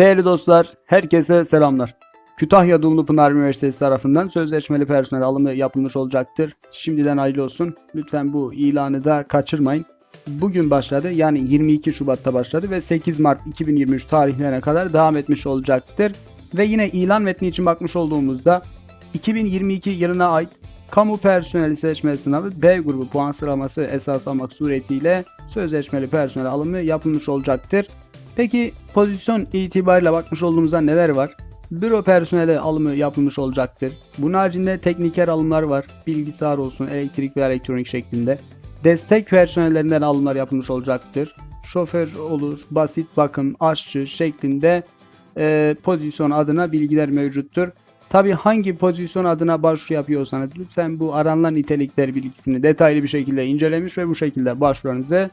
Değerli dostlar, herkese selamlar. Kütahya Dumlupınar Üniversitesi tarafından sözleşmeli personel alımı yapılmış olacaktır. Şimdiden hayırlı olsun. Lütfen bu ilanı da kaçırmayın. Bugün başladı yani 22 Şubat'ta başladı ve 8 Mart 2023 tarihlerine kadar devam etmiş olacaktır. Ve yine ilan metni için bakmış olduğumuzda 2022 yılına ait kamu personeli seçme sınavı B grubu puan sıralaması esas almak suretiyle sözleşmeli personel alımı yapılmış olacaktır. Peki pozisyon itibariyle bakmış olduğumuzda neler var? Büro personeli alımı yapılmış olacaktır. Bunun haricinde tekniker alımlar var. Bilgisayar olsun, elektrik ve elektronik şeklinde. Destek personellerinden alımlar yapılmış olacaktır. Şoför olur, basit bakım, aşçı şeklinde e, pozisyon adına bilgiler mevcuttur. Tabi hangi pozisyon adına başvuru yapıyorsanız lütfen bu aranılan nitelikler bilgisini detaylı bir şekilde incelemiş ve bu şekilde başvurularınızı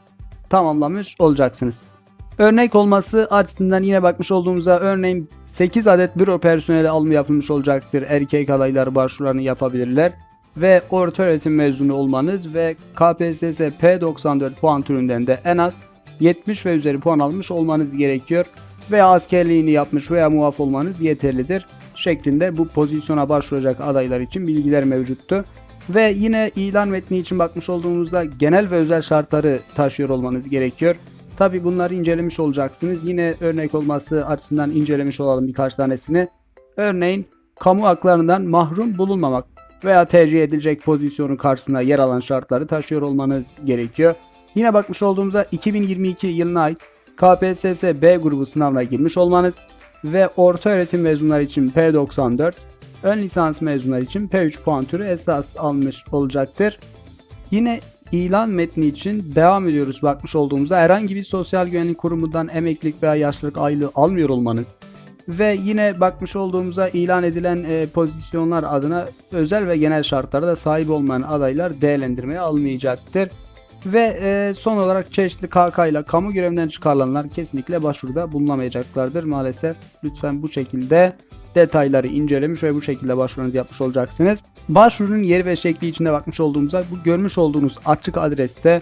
tamamlamış olacaksınız. Örnek olması açısından yine bakmış olduğumuzda örneğin 8 adet büro personeli alımı yapılmış olacaktır. Erkek adaylar başvurularını yapabilirler. Ve orta öğretim mezunu olmanız ve KPSS P94 puan türünden de en az 70 ve üzeri puan almış olmanız gerekiyor. Veya askerliğini yapmış veya muaf olmanız yeterlidir şeklinde bu pozisyona başvuracak adaylar için bilgiler mevcuttu. Ve yine ilan metni için bakmış olduğumuzda genel ve özel şartları taşıyor olmanız gerekiyor. Tabi bunları incelemiş olacaksınız. Yine örnek olması açısından incelemiş olalım birkaç tanesini. Örneğin kamu haklarından mahrum bulunmamak veya tercih edilecek pozisyonun karşısında yer alan şartları taşıyor olmanız gerekiyor. Yine bakmış olduğumuzda 2022 yılına ait KPSS B grubu sınavına girmiş olmanız ve orta öğretim mezunları için P94, ön lisans mezunları için P3 puan türü esas almış olacaktır. Yine ilan metni için devam ediyoruz bakmış olduğumuzda herhangi bir sosyal güvenlik kurumundan emeklilik veya yaşlılık aylığı almıyor olmanız ve yine bakmış olduğumuzda ilan edilen e, pozisyonlar adına özel ve genel şartlara da sahip olmayan adaylar değerlendirmeye almayacaktır. Ve e, son olarak çeşitli KK ile kamu görevinden çıkarılanlar kesinlikle başvuruda bulunamayacaklardır maalesef. Lütfen bu şekilde detayları incelemiş ve bu şekilde başvurunuzu yapmış olacaksınız. Başvurunun yeri ve şekli içinde bakmış olduğumuzda bu görmüş olduğunuz açık adreste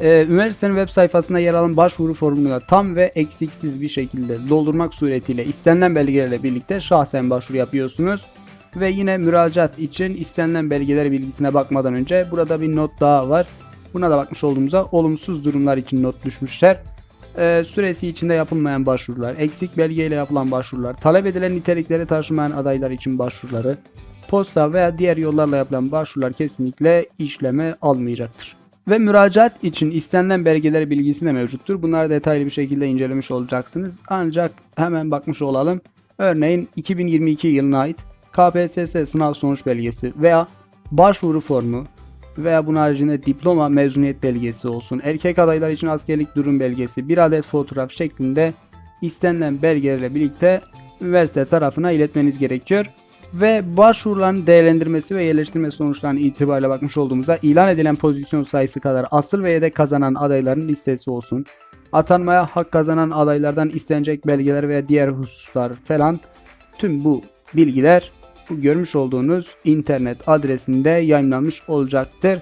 e, üniversitenin web sayfasında yer alan başvuru formunu tam ve eksiksiz bir şekilde doldurmak suretiyle istenilen belgelerle birlikte şahsen başvuru yapıyorsunuz. Ve yine müracaat için istenilen belgeler bilgisine bakmadan önce burada bir not daha var. Buna da bakmış olduğumuzda olumsuz durumlar için not düşmüşler. Ee, süresi içinde yapılmayan başvurular, eksik belgeyle yapılan başvurular, talep edilen nitelikleri taşımayan adaylar için başvuruları, posta veya diğer yollarla yapılan başvurular kesinlikle işleme almayacaktır. Ve müracaat için istenilen belgeler bilgisi de mevcuttur. Bunları detaylı bir şekilde incelemiş olacaksınız. Ancak hemen bakmış olalım. Örneğin 2022 yılına ait KPSS sınav sonuç belgesi veya başvuru formu veya bunun haricinde diploma mezuniyet belgesi olsun. Erkek adaylar için askerlik durum belgesi, bir adet fotoğraf şeklinde istenilen belgelerle birlikte üniversite tarafına iletmeniz gerekiyor. Ve başvuruların değerlendirmesi ve yerleştirme sonuçlarının itibariyle bakmış olduğumuzda ilan edilen pozisyon sayısı kadar asıl ve yedek kazanan adayların listesi olsun. Atanmaya hak kazanan adaylardan istenecek belgeler ve diğer hususlar falan tüm bu bilgiler bu görmüş olduğunuz internet adresinde yayınlanmış olacaktır.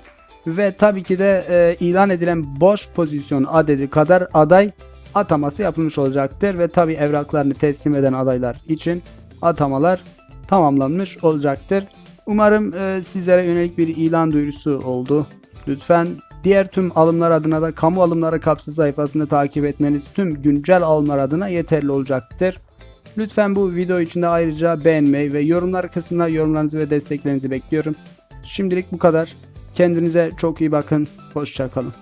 Ve tabii ki de e, ilan edilen boş pozisyon adedi kadar aday ataması yapılmış olacaktır. Ve tabii evraklarını teslim eden adaylar için atamalar tamamlanmış olacaktır. Umarım e, sizlere yönelik bir ilan duyurusu oldu. Lütfen diğer tüm alımlar adına da kamu alımları kapsız sayfasını takip etmeniz tüm güncel alımlar adına yeterli olacaktır. Lütfen bu video için de ayrıca beğenmeyi ve yorumlar kısmına yorumlarınızı ve desteklerinizi bekliyorum. Şimdilik bu kadar. Kendinize çok iyi bakın. Hoşçakalın.